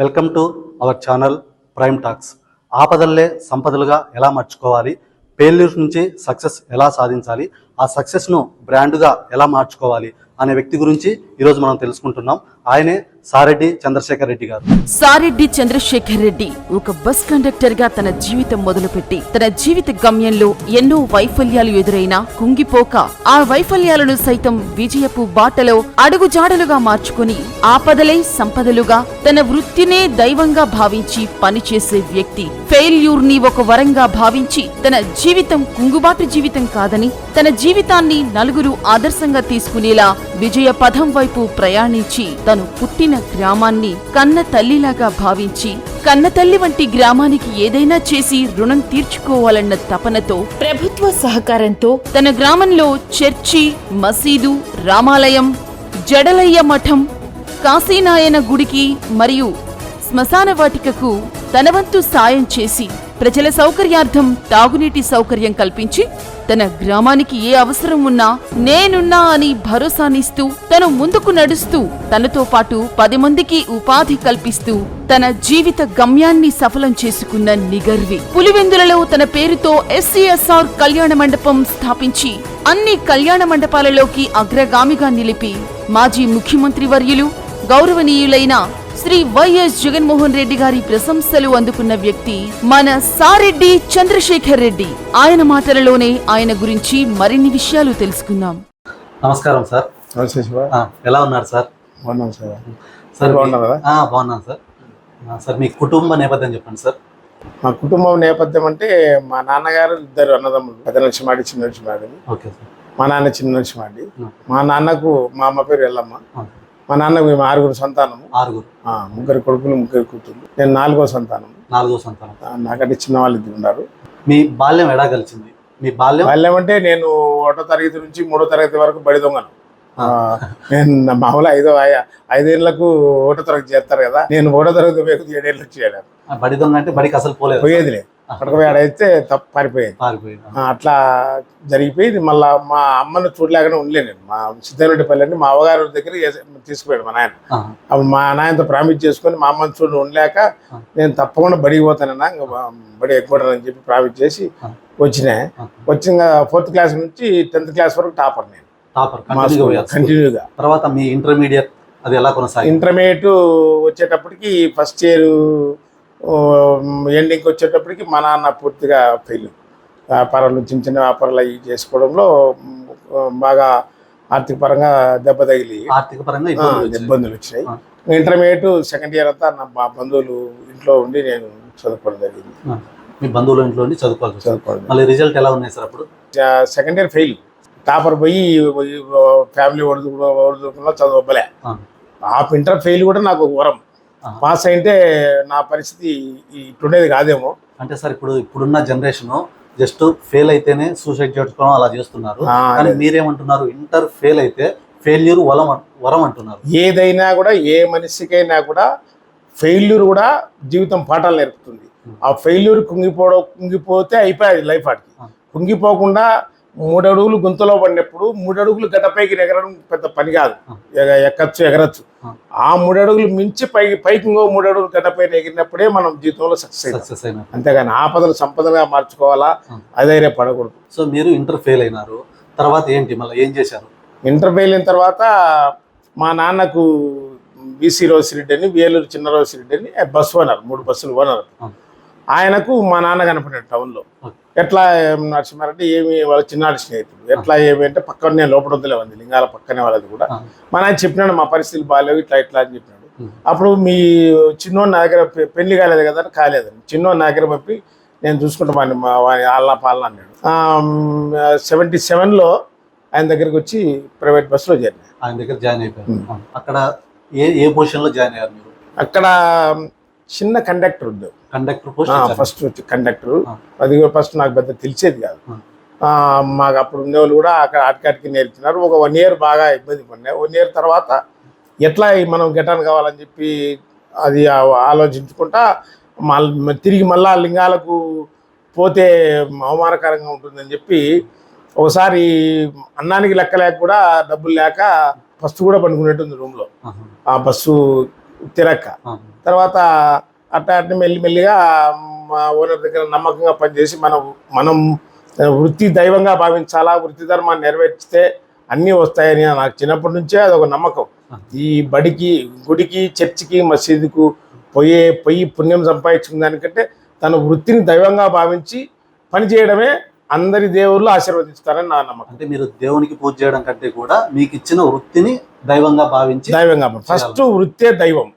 Welcome to our channel Prime Talks. ఆపదల్లే సంపదలుగా ఎలా మార్చుకోవాలి? ఫెయిల్యూర్ నుంచి సక్సెస్ ఎలా సాధించాలి? ఆ సక్సెస్ను బ్రాండ్గా ఎలా మార్చుకోవాలి? అనే వ్యక్తి గురించి ఈరోజు మనం తెలుసుకుంటున్నాం. ఆయనే సారెడ్డి చంద్రశేఖర్ రెడ్డి గారు. సారెడ్డి చంద్రశేఖర్ రెడ్డి ఒక బస్ కండక్టర్గా తన జీవితం మొదలుపెట్టి తన జీవిత గమ్యంలో ఎన్నో వైఫల్యాలు ఎదురైనా కుంగిపోక ఆ వైఫల్యాలను సైతం విజయపు బాటలో అడుగుజాడలుగా మార్చుకుని ఆపదలే సంపదలుగా తన వృత్తినే దైవంగా భావించి పనిచేసే వ్యక్తి ఫెయిల్యూర్ని ఒక వరంగా భావించి తన జీవితం కుంగుబాటు జీవితం కాదని తన జీవితాన్ని నలుగురు ఆదర్శంగా తీసుకునేలా విజయ పథం వైపు ప్రయాణించి తను పుట్టిన గ్రామాన్ని కన్న తల్లిలాగా భావించి కన్నతల్లి వంటి గ్రామానికి ఏదైనా చేసి రుణం తీర్చుకోవాలన్న తపనతో ప్రభుత్వ సహకారంతో తన గ్రామంలో చర్చి మసీదు రామాలయం జడలయ్య మఠం కాశీనాయన గుడికి మరియు శ్మశాన వాటికకు తన వంతు సాయం చేసి ప్రజల సౌకర్యార్థం తాగునీటి సౌకర్యం కల్పించి తన గ్రామానికి ఏ అవసరం ఉన్నా నేనున్నా అని భరోసానిస్తూ తను ముందుకు నడుస్తూ తనతో పాటు పది మందికి ఉపాధి కల్పిస్తూ తన జీవిత గమ్యాన్ని సఫలం చేసుకున్న నిగర్వి. పులివెందులలో తన పేరుతో ఎస్సీఎస్ఆర్ కళ్యాణ మండపం స్థాపించి అన్ని కళ్యాణ మండపాలలోకి అగ్రగామిగా నిలిపి మాజీ ముఖ్యమంత్రి వర్యులు గౌరవనీయులైన శ్రీ వైఎస్ జగన్మోహన్ రెడ్డి గారి ప్రశంసలు అందుకున్న వ్యక్తి మన సారెడ్డి చంద్రశేఖర్ రెడ్డి. ఆయన మాటలలోనే ఆయన గురించి మరిన్ని విషయాలు తెలుసుకుందాం. నమస్కారం సార్. ఎలా ఉన్నారు సార్? సార్ సార్ బాగున్నారు కదా? ఆ, బాగున్నాను సార్. సార్ మీ కుటుంబ నేపథ్యం చెప్పండి సార్. మా కుటుంబం నేపథ్యం అంటే మా నాన్నగారు ఇద్దరు అన్నదమ్ములు. పెద్ద నరసింహాడి చిన్న నరసింహాడి ఓకే సార్. మా నాన్న చిన్న నరసింహాడి ఆ, మా నాన్నకు మా అమ్మ పేరు ఎల్లమ్మ. మా నాన్నకు మేము ఆరుగురు సంతానము. ఆరుగురు. ముగ్గురు కొడుకులు ముగ్గురు కూతుర్లు. నేను నాలుగో సంతానం. నాలుగో సంతానం. నాకంటే చిన్న వాళ్ళు ఇద్దరు ఉన్నారు. మీ బాల్యం ఎలా కలిసింది మీ బాల్యం? బాల్యం అంటే నేను ఒకటో తరగతి నుంచి మూడో తరగతి వరకు బడి దొంగను. నేను నా మామూలు ఐదో ఐదేళ్ళకు ఒకటో తరగతి చేస్తారు కదా. నేను ఒకటో తరగతి ఏడేళ్ళకి చేయలేదు బడి దొంగ అంటే బడికి అసలు పోలేదు. పోయేదిలే పడకపోయి ఆడైతే తప్పు పారిపోయేది పారిపోయింది ఆ, అట్లా జరిగిపోయి మళ్ళా మా అమ్మను చూడలేకనే ఉండలే నేను. మా సిద్ధారెడ్డిపల్లి అని మా అవ్వగారి దగ్గర తీసుకుపోయాడు మా నాయన. మా నాయనతో ప్రామిస్ చేసుకొని మా అమ్మని చూడ ఉండలేక నేను తప్పకుండా బడికి పోతానన్నా బడి ఎక్కువని చెప్పి ప్రామిస్ చేసి వచ్చిన. వచ్చిన ఫోర్త్ క్లాస్ నుంచి టెన్త్ క్లాస్ వరకు టాపర్ నేను. కంటిన్యూగా. తర్వాత మీ ఇంటర్మీడియట్ అది ఎలా కొనసాగింది? ఇంటర్మీడియట్ వచ్చేటప్పటికి ఫస్ట్ ఇయర్ ఎండింగ్కి వచ్చేటప్పటికి మా నాన్న పూర్తిగా ఫెయిల్ వ్యాపారాలు చిన్న చిన్న వ్యాపారాలు అవి చేసుకోవడంలో బాగా ఆర్థిక పరంగా దెబ్బ తగిలి ఆర్థిక పరంగా ఇబ్బందులు వచ్చినాయి. ఇంటర్మీడియట్ సెకండ్ ఇయర్ అంతా నా మా బంధువులు ఇంట్లో ఉండి నేను చదువుకోవడం జరిగింది మీ బంధువుల ఇంట్లో ఉండి చదువుకోవాల్సి వచ్చింది. చదువుకోవడం మళ్ళీ రిజల్ట్ ఎలా ఉన్నాయి సార్ అప్పుడు సెకండ్ ఇయర్ ఫెయిల్ టాపర్ పోయి ఫ్యామిలీ ఒడిదుకు ఒడిదుకున్నా చదవలే ఆ, ఆ ఇంటర్ ఫెయిల్ కూడా నాకు వరం. పాస్ అయితే నా పరిస్థితి ఇటుండేది కాదేమో. అంటే సార్ ఇప్పుడు ఇప్పుడున్న జనరేషన్ జస్ట్ ఫెయిల్ అయితేనే సూసైడ్ చేసుకోవడం అలా చేస్తున్నారు. కానీ. మీరేమంటున్నారు? ఇంటర్ ఫెయిల్ అయితే ఫెయిల్యూర్ వరం అన్- వరం అంటున్నారు. ఏదైనా కూడా ఏ మనిషికైనా కూడా ఫెయిల్యూర్ కూడా జీవితం పాఠాలు నేర్పుతుంది. ఆ ఫెయిల్యూర్ కుంగిపోవడం కుంగిపోతే అయిపోయాది లైఫ్ ఆడికి. కుంగిపోకుండా మూడు అడుగులు గుంతలో పడినప్పుడు మూడు అడుగులు గడ్డపైకి ఎగరడం పెద్ద పని కాదు. ఎక్కచ్చు ఎగరచ్చు. ఆ. మూడు అడుగులు మించి పైకి పైకి ఇంకో మూడు అడుగులు గడ్డపైన ఎగిరినప్పుడే మనం జీవితంలో సక్సెస్ అయినారు అంతేగాని ఆపదలు సంపదగా మార్చుకోవాలా. అధైర్య పడకూడదు సో మీరు ఇంటర్ ఫెయిల్ అయినారు. తర్వాత ఏంటి? మళ్ళీ ఏం చేశారు? ఇంటర్ ఫెయిల్ అయిన తర్వాత మా నాన్నకు బీసీ రోసిరెడ్డి అని వేలూరు చిన్న రోసిరెడ్డి అని బస్సు ఓనర్ మూడు బస్సులు ఓనర్. ఆయనకు మా నాన్న కనపడాడు టౌన్లో. ఎట్లా నరసింహారెడ్డి ఏమి వాళ్ళ చిన్నాడు స్నేహితుడు ఎట్లా ఏమి అంటే పక్కనే లోపల వద్దులే ఉంది లింగాల పక్కనే వాళ్ళది కూడా. ఆ, మా నాన్న చెప్పినాడు మా పరిస్థితులు బాగాలేవు ఇట్లా ఇట్లా అని చెప్పినాడు. అప్పుడు మీ చిన్నోడు నా దగ్గర పెళ్ళి కాలేదు కదా అని కాలేదని చిన్నోడు నా దగ్గర పంపి నేను చూసుకుంటామని మా వాని ఆళ్ళ పాలన అన్నాడు. సెవెంటీ సెవెన్లో ఆయన దగ్గరికి వచ్చి ప్రైవేట్ బస్సులో చేరిన. ఆయన దగ్గర జాయిన్ అయిపోయారు. ఆ, అక్కడ ఏ ఏ పొజిషన్లో జాయిన్ అయ్యారు మీరు? అక్కడ చిన్న కండక్టర్ ఉంది కండక్టర్ ఫస్ట్ వచ్చి కండక్టర్. అది కూడా ఫస్ట్ నాకు పెద్ద తెలిసేది కాదు. మాకు అప్పుడు ఉండేవాళ్ళు కూడా అక్కడ ఆటికాటికి నేర్పినారు ఒక వన్ ఇయర్ బాగా ఇబ్బంది పడినా వన్ ఇయర్ తర్వాత ఎట్లా మనం గెటాన్ కావాలని చెప్పి అది ఆలోచించుకుంటా మళ్ళీ తిరిగి మళ్ళా లింగాలకు పోతే అవమానకరంగా ఉంటుందని చెప్పి ఒకసారి అన్నానికి లెక్క లేక కూడా డబ్బులు లేక ఫస్ట్ కూడా పండుకునేట్టుంది రూమ్లో ఆ బస్సు తిరక్క. తర్వాత అట్లా అట్లా మెల్లి మెల్లిగా మా ఓనర్ దగ్గర నమ్మకంగా పనిచేసి మనం మనం వృత్తి దైవంగా భావించాలా వృత్తి ధర్మాన్ని నెరవేర్చితే అన్నీ వస్తాయని నాకు చిన్నప్పటి నుంచే అదొక నమ్మకం. ఈ బడికి గుడికి చర్చికి మసీదుకు పోయే పోయి పుణ్యం సంపాదించుకున్న దానికంటే తన వృత్తిని దైవంగా భావించి పని చేయడమే అందరి దేవుళ్ళు ఆశీర్వదిస్తారని నా నమ్మకం. అంటే మీరు దేవునికి పూజ చేయడం కంటే కూడా మీకు ఇచ్చిన వృత్తిని దైవంగా భావించి దైవంగా ఫస్ట్ వృత్తే దైవం.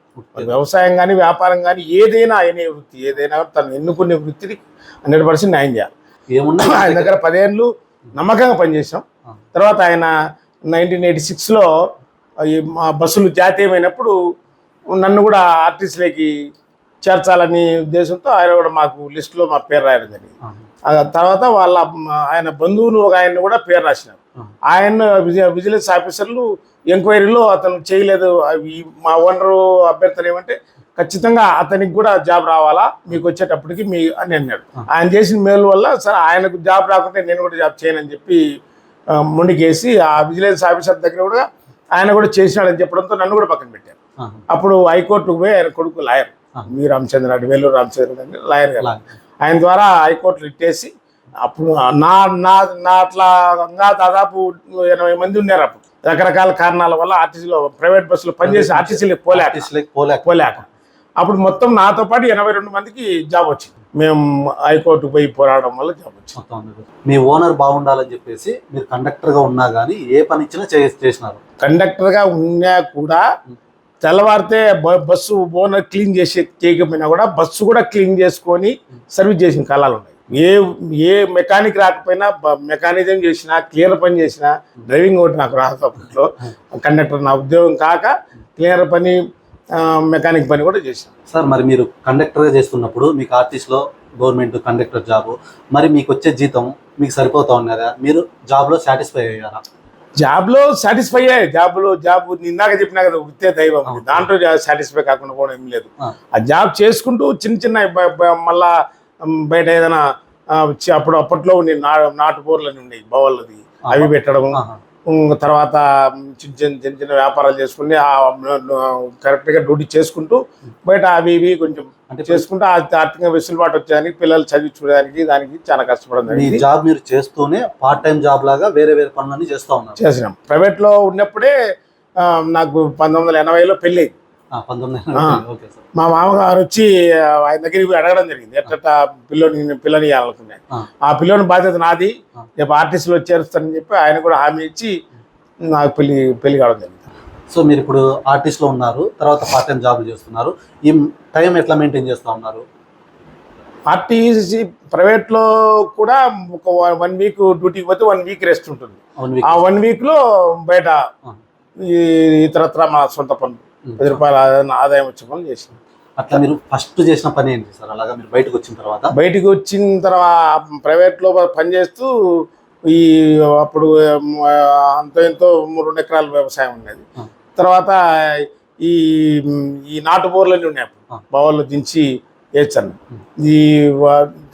వ్యవసాయం కానీ వ్యాపారం కానీ ఏదైనా ఆయనే వృత్తి ఏదైనా తను ఎన్నుకునే వృత్తిని హండ్రెడ్ పర్సెంట్ న్యాయం చేయాలి. ఏమున్నా ఆయన దగ్గర పదేళ్ళు నమ్మకంగా పనిచేసాం తర్వాత ఆయన నైన్టీన్ ఎయిటీ సిక్స్లో మా బస్సులు జాతీయమైనప్పుడు నన్ను కూడా ఆర్టీసీలోకి చేర్చాలని ఉద్దేశంతో ఆయన కూడా మాకు లిస్టులో మా పేరు రాయడం జరిగింది. తర్వాత వాళ్ళ ఆయన బంధువులు ఒక ఆయన కూడా పేరు రాసినారు. ఆయన విజి విజిలెన్స్ ఆఫీసర్లు ఎంక్వైరీలో అతను చేయలేదు. మా ఓనరు అభ్యర్థన ఏమంటే ఖచ్చితంగా అతనికి కూడా జాబ్ రావాలా మీకు వచ్చేటప్పటికి మీ అని అన్నాడు. ఆయన చేసిన మేలు వల్ల సరే ఆయనకు జాబ్ రాకుంటే నేను కూడా జాబ్ చేయనని చెప్పి ముందుకేసి ఆ విజిలెన్స్ ఆఫీసర్ దగ్గర కూడా ఆయన కూడా చేసినాడని చెప్పడంతో నన్ను కూడా పక్కన పెట్టారు. అప్పుడు హైకోర్టుకు పోయి ఆయన కొడుకు లాయర్. మీ రామచంద్రారెడ్డి వేలూరు రామచంద్ర అని లాయర్ గారు. ఆయన ద్వారా హైకోర్టులో ఇట్టేసి అప్పుడు నా నా నా అట్లా దాదాపు ఎనభై మంది ఉన్నారు అప్పుడు. రకరకాల కారణాల వల్ల ఆర్టీసీలో ప్రైవేట్ బస్సులో పనిచేసి ఆర్టీసీలో పోలేక. ఆర్టిస్ట్లకి పోలేక. పోలేక. అప్పుడు మొత్తం నాతో పాటు ఎనభై రెండు మందికి జాబ్ వచ్చింది. మేము హైకోర్టుకు పోయి పోరాడడం వల్ల జాబ్ వచ్చింది. మీ ఓనర్ బాగుండాలని చెప్పేసి మీరు కండక్టర్గా ఉన్నా కానీ ఏ పని ఇచ్చినా చేసినారు. కండక్టర్గా ఉన్నా కూడా తెల్లవారితే బస్సు ఓనర్ క్లీన్ చేసి చేయకపోయినా కూడా బస్సు కూడా క్లీన్ చేసుకొని సర్వీస్ చేసిన కాలాలు ఉన్నాయి. ఏ ఏ మెకానిక్ రాకపోయినా మెకానిజం చేసినా క్లియర్ పని చేసినా డ్రైవింగ్ ఒకటి నాకు రాదు అప్పట్లో. కండక్టర్ నా ఉద్యోగం కాక క్లియర్ పని మెకానిక్ పని కూడా చేశాను. సార్ మరి మీరు కండక్టర్గా చేస్తున్నప్పుడు మీకు ఆర్టిస్ట్లో గవర్నమెంట్ కండక్టర్ జాబ్ మరి మీకు వచ్చే జీతం మీకు సరిపోతా ఉన్నదా మీరు జాబ్లో సాటిస్ఫై అయ్యారా? జాబ్లో సాటిస్ఫై అయ్యాయి. జాబ్లో జాబ్ ఇందాక చెప్పినా కదా వృత్తే దైవం. దాంట్లో సాటిస్ఫై కాకుండా కూడా ఏం లేదు. ఆ. జాబ్ చేసుకుంటూ చిన్న చిన్న మళ్ళా బయట ఏదైనా అప్పుడు అప్పట్లో ఉండే నా నాటు బోర్లని ఉండేవి బవల్లది అవి పెట్టడం తర్వాత చిన్న చిన్న చిన్న చిన్న వ్యాపారాలు చేసుకుని కరెక్ట్గా డ్యూటీ చేసుకుంటూ బయట అవి ఇవి కొంచెం అంటే చేసుకుంటూ ఆర్థికంగా వెసులుబాటు వచ్చేదానికి పిల్లలు చదివించడానికి దానికి చాలా మీ జరిగింది. జాబ్ మీరు చేస్తూనే పార్ట్ టైం జాబ్ లాగా వేరే వేరే పనులన్నీ చేస్తూ ఉన్నారు. చేసినాం. ప్రైవేట్లో ఉన్నప్పుడే నాకు పంతొమ్మిది వందల ఎనభైలో పెళ్ళి మా మామగారు వచ్చి ఆయన దగ్గరికి అడగడం జరిగింది. ఎట్లా పిల్లోని పిల్లని ఇవ్వాలనుకున్నాను ఆ. పిల్లోని బాధ్యత నాది. రేపు ఆర్టిస్టులో చేరుస్తానని చెప్పి ఆయన కూడా హామీ ఇచ్చి నాకు పెళ్ళి పెళ్ళి కావడం జరిగింది. సో మీరు ఇప్పుడు ఆర్టిస్ట్లో ఉన్నారు. తర్వాత పార్ట్ టైం జాబ్ చేస్తున్నారు. ఈ టైం ఎట్లా మెయింటైన్ చేస్తా ఉన్నారు? ఆర్టీసీ ప్రైవేట్లో కూడా ఒక వన్ వీక్ డ్యూటీకి పోతే వన్ వీక్ రెస్ట్ ఉంటుంది. వన్ ఆ వీక్ వన్ వీక్లో బయట ఈ ఇతరత్ర మా సొంత పనులు. పది రూపాయల ఆదాయం- ఆదాయం వచ్చే పనులు చేసిన. అట్లా మీరు ఫస్ట్ చేసిన పని ఏంటి సార్? అలాగా మీరు బయటకు వచ్చిన తర్వాత? బయటికి వచ్చిన తర్వాత ప్రైవేట్లో పనిచేస్తూ ఈ అప్పుడు అంతో ఎంతో రెండు ఎకరాల వ్యవసాయం ఉండేది. తర్వాత ఈ ఈ నాటు బోర్లన్నీ ఉన్నాయి. బావుల్లో దించి వేచాను. ఈ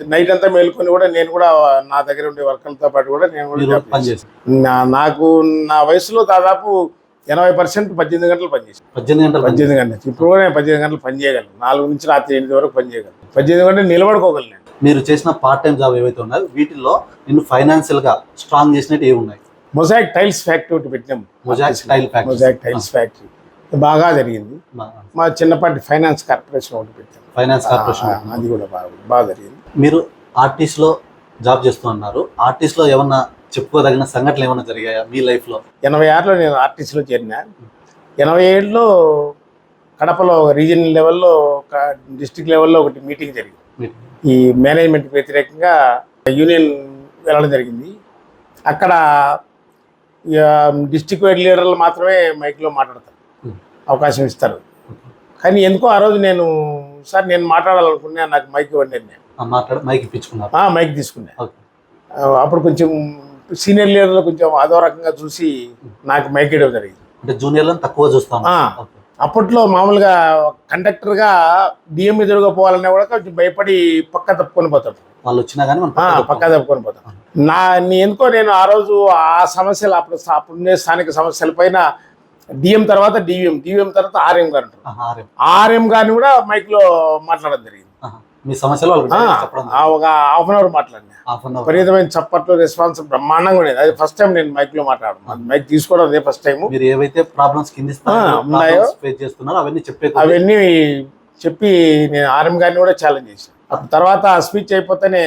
నైట్ అంతా మేలుకొని కూడా నేను కూడా నా దగ్గర ఉండే వర్కర్లతో పాటు కూడా నేను కూడా నాకు నా వయసులో దాదాపు ఎనభై పర్సెంట్ పద్దెనిమిది గంటలు పనిచేసాను పద్దెనిమిది గంటలు పద్దెనిమిది గంటలు. ఇప్పుడు కూడా నేను పద్దెనిమిది గంటలు పని చేయగలను నాలుగు నుంచి రాత్రి ఎనిమిది వరకు పని చేయగలను పద్దెనిమిది గంటలు నిలబడుకోగలను. నేను మీరు చేసిన పార్ట్ టైం జాబ్ ఏవైతే ఉన్నాయో వీటిల్లో నిన్ను ఫైనాన్షియల్గా స్ట్రాంగ్ చేసినట్టు ఏవి ఉన్నాయి? మొజాయిక్ టైల్స్ ఫ్యాక్టరీ ఒకటి పెట్టినాం. Mosaic tile factory. Mosaic tiles factory బాగా జరిగింది. మా చిన్నపాటి ఫైనాన్స్ కార్పొరేషన్ ఒకటి పెట్టాం. ఫైనాన్స్ కార్పొరేషన్ అది కూడా బాగా బాగా జరిగింది. మీరు ఆర్టిస్ట్లో జాబ్ చేస్తూ ఉన్నారు. ఆర్టిస్ట్లో ఏమన్నా చెప్పుకోదగిన సంఘటనలు ఏమన్నా జరిగాయా మీ లైఫ్లో ఎనభై ఆరులో నేను ఆర్టీసీలో చేరిన. ఎనభై ఏడులో కడపలో రీజనల్ లెవెల్లో ఒక డిస్టిక్ లెవెల్లో ఒకటి మీటింగ్ జరిగింది. ఈ మేనేజ్మెంట్ వ్యతిరేకంగా యూనియన్ వెళ్ళడం జరిగింది. అక్కడ డిస్టిక్ వైడ్ లీడర్లు మాత్రమే మైక్లో మాట్లాడతారు. అవకాశం ఇస్తారు. కానీ ఎందుకో ఆ రోజు నేను సార్ నేను మాట్లాడాలనుకున్నా నాకు మైక్ ఇవ్వండి నేను. మైక్ తీసుకున్నా. అప్పుడు కొంచెం సీనియర్ లీడర్లు కొంచెం అదో రకంగా చూసి నాకు మైక్ ఇవ్వడం జరిగింది. అంటే జూనియర్లను తక్కువ చూస్తాం. అప్పట్లో మామూలుగా కండక్టర్గా డిఎం ఎదురుగా పోవాలన్నా కూడా కొంచెం భయపడి పక్క తప్పుకొని పోతాడు వాళ్ళు వచ్చినా కానీ పక్క తప్పుకొని పోతాం. నా నీ ఎందుకో నేను ఆ రోజు ఆ సమస్యలు అప్పుడు అప్పుడుండే స్థానిక సమస్యల పైన డిఎం తర్వాత డివిఎం డివిఎం తర్వాత ఆర్ఎం గారు ఆర్ఎం. గారిని కూడా మైక్లో మాట్లాడడం జరిగింది. మీ సమస్యలు ఒక హాఫ్ అన్ అవర్ మాట్లాడినా హాఫ్ అన్ అవర్. విపరీతమైన చప్పట్లు రెస్పాన్స్ బ్రహ్మాండంగా ఉండేది. అది ఫస్ట్ టైం నేను మైక్లో మాట్లాడడం. మైక్ తీసుకోవడం అదే ఫస్ట్ టైం మీరు ఏవైతే ప్రాబ్లమ్స్ కింది ఉన్నాయో. ఫేస్ చేస్తున్నారో అవన్నీ చెప్పే అవన్నీ చెప్పి నేను ఆర్ఎం గారిని కూడా ఛాలెంజ్ చేశాను తర్వాత స్పీచ్ అయిపోతేనే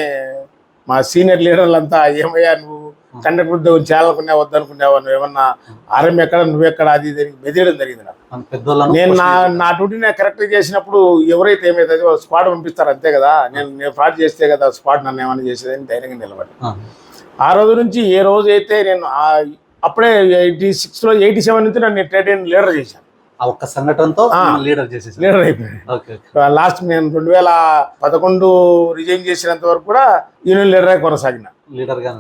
మా సీనియర్ లీడర్లంతా ఏమయ్యా నువ్వు కండక్టర్ ఉద్యోగం చేయాలనుకున్నావు వద్దనుకున్నావు నువ్వు ఏమన్నా ఆర్ఎం ఎక్కడ నువ్వెక్కడ అది అని బెదిరడం జరిగింది నాకు. నేను నా నా డ్యూటీ నేను కరెక్ట్ చేసినప్పుడు ఎవరైతే ఏమైతుంది వాళ్ళు స్పాట్ పంపిస్తారు అంతే కదా? నేను నేను ఫ్రాడ్ చేస్తే కదా స్పాట్ నన్ను ఏమైనా చేసేదని ధైర్యంగా నిలబడి ఆ, రోజు నుంచి ఏ రోజు అయితే నేను అప్పుడే ఎయిటీ సిక్స్లో ఎయిటీ సెవెన్ నుంచి నన్ను ట్రేడ్ యూనియన్ లీడర్ చేశాను ఆ ఒక్క సంఘటనతో. లీడర్ చేసేసారు. లీడర్ అయిపోయాను. లాస్ట్ నేను రెండు వేల పదకొండు రిజైన్ చేసినంత వరకు కూడా యూనియన్ లీడర్ కొనసాగిన. లీడర్గా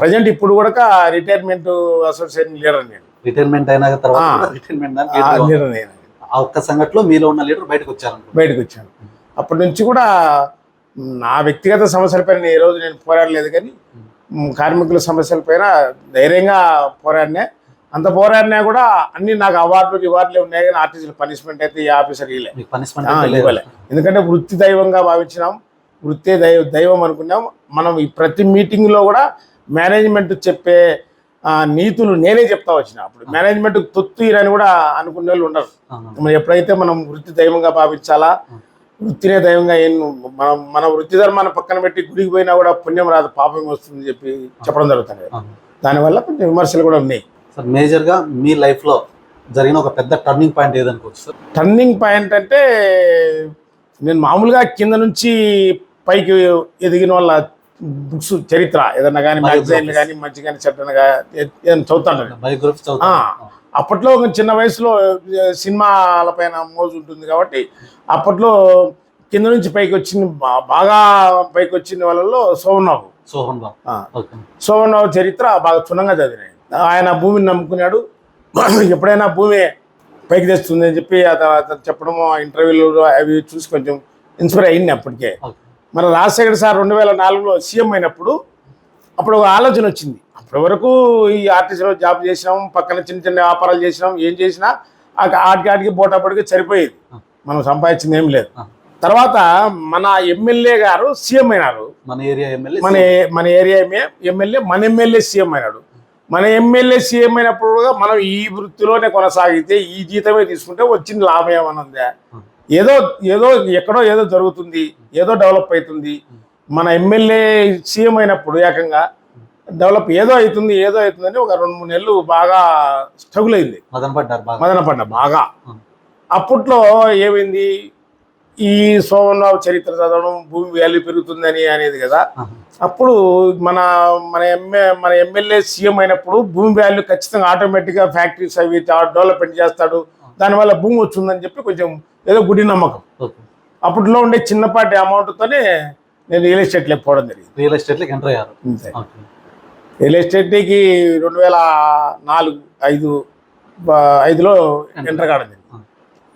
ప్రజెంట్ ఇప్పుడు కూడా రిటైర్మెంట్ అసోసియేషన్ లీడర్ నేను. రిటైర్మెంట్ అయిన తర్వాత రిటైర్మెంట్ లీడర్. నేను. ఆ ఒక్క సంఘటనలో మీలో ఉన్న లీడర్ బయటకు వచ్చారు బయటకు వచ్చాను. అప్పటి నుంచి కూడా నా వ్యక్తిగత సమస్యలపైన ఏ రోజు నేను పోరాడలేదు కానీ కార్మికుల సమస్యలపైన ధైర్యంగా పోరాడినా అంత పోరాడినా కూడా అన్ని నాకు అవార్డులు రివార్డులు ఉన్నాయి కానీ ఆర్టీసీలు పనిష్మెంట్ అయితే ఈ ఆఫీసర్ ఇవ్వలే. ఎందుకంటే వృత్తి దైవంగా భావించినాం. వృత్తే దైవ దైవం అనుకున్నాం మనం ఈ ప్రతి మీటింగ్లో కూడా మేనేజ్మెంట్ చెప్పే నీతులు నేనే చెప్తా వచ్చిన. అప్పుడు మేనేజ్మెంట్ తొత్తు అని కూడా అనుకునే వాళ్ళు ఉండరు. మనం ఎప్పుడైతే మనం వృత్తి దైవంగా భావించాలా వృత్తినే దైవంగా ఏం మనం మన వృత్తి ధర్మాన్ని పక్కన పెట్టి గుడికి పోయినా కూడా పుణ్యం రాదు పాపం వస్తుంది చెప్పి చెప్పడం జరుగుతుంది. దానివల్ల కొంచెం విమర్శలు కూడా ఉన్నాయి. సార్ మేజర్గా మీ లైఫ్లో జరిగిన ఒక పెద్ద టర్నింగ్ పాయింట్ ఏదనుకోవచ్చు సార్? టర్నింగ్ పాయింట్ అంటే నేను మామూలుగా కింద నుంచి పైకి ఎదిగిన వాళ్ళ బుక్స్ చరిత్ర ఏదన్నా కానీ. మ్యాగజైన్లు కానీ మంచి కానీ చెడ్డగా ఏదైనా చదువుతాను అప్పట్లో చిన్న వయసులో సినిమాల పైన మోజు ఉంటుంది కాబట్టి అప్పట్లో కింద నుంచి పైకి వచ్చిన బా- బాగా పైకి వచ్చిన వాళ్ళలో సోహన్ బాబు. ఆ, ఓకే. సోమనాథ్ చరిత్ర బాగా క్షుణ్ణంగా చదివినాయి ఆయన భూమిని నమ్ముకున్నాడు. ఎప్పుడైనా భూమి పైకి తెస్తుంది అని చెప్పి ఆ తర్వాత చెప్పడము ఇంటర్వ్యూలు అవి చూసి కొంచెం ఇన్స్పైర్ అయింది అప్పటికే. మన రాజశేఖర్ సార్ రెండు వేల నాలుగులో సీఎం అయినప్పుడు అప్పుడు ఒక ఆలోచన వచ్చింది. అప్పటి వరకు ఈ ఆర్టీసీలో జాబ్ చేసినాం పక్కన చిన్న చిన్న వ్యాపారాలు చేసినాం ఏం చేసినా ఆ ఆటికి ఆటికి బోటాపడికి సరిపోయేది. మనం సంపాదించింది ఏం లేదు. తర్వాత మన ఎమ్మెల్యే గారు సీఎం అయినారు. మన ఏరియా ఎమ్మెల్యే మన మన ఏరియా ఎమ్మెల్యే మన ఎమ్మెల్యే సీఎం అయినాడు. మన ఎమ్మెల్యే సీఎం అయినప్పుడు కూడా మనం ఈ వృత్తిలోనే కొనసాగితే ఈ జీతమే తీసుకుంటే వచ్చిన లాభం ఏమైనా ఉందా? ఏదో ఏదో ఎక్కడో ఏదో జరుగుతుంది ఏదో డెవలప్ అవుతుంది. మన ఎమ్మెల్యే సీఎం అయినప్పుడు ఏకంగా డెవలప్ ఏదో అవుతుంది ఏదో అవుతుందని ఒక రెండు మూడు నెలలు బాగా స్ట్రగుల్ అయింది. మదన పడ్డారు బాగా. అప్పట్లో ఏమైంది? ఈ సోమరావు చరిత్ర చదవడం భూమి వాల్యూ పెరుగుతుందని అనేది కదా. అప్పుడు మన మన ఎమ్మె మన ఎమ్మెల్యే సీఎం అయినప్పుడు భూమి వాల్యూ ఖచ్చితంగా ఆటోమేటిక్గా ఫ్యాక్టరీస్ అవి డెవలప్మెంట్ చేస్తాడు. దానివల్ల భూమి వచ్చిందని చెప్పి కొంచెం ఏదో గుడి నమ్మకం. అప్పట్లో ఉండే చిన్నపాటి అమౌంట్తోనే నేను రియల్ ఎస్టేట్లోకి పోవడం జరిగింది. రియల్ ఎస్టేట్లోకి ఎంటర్ అయ్యారు. రియల్ ఎస్టేట్కి రెండు వేల నాలుగు ఐదు ఐదులో ఎంటర్ కావడం జరిగింది.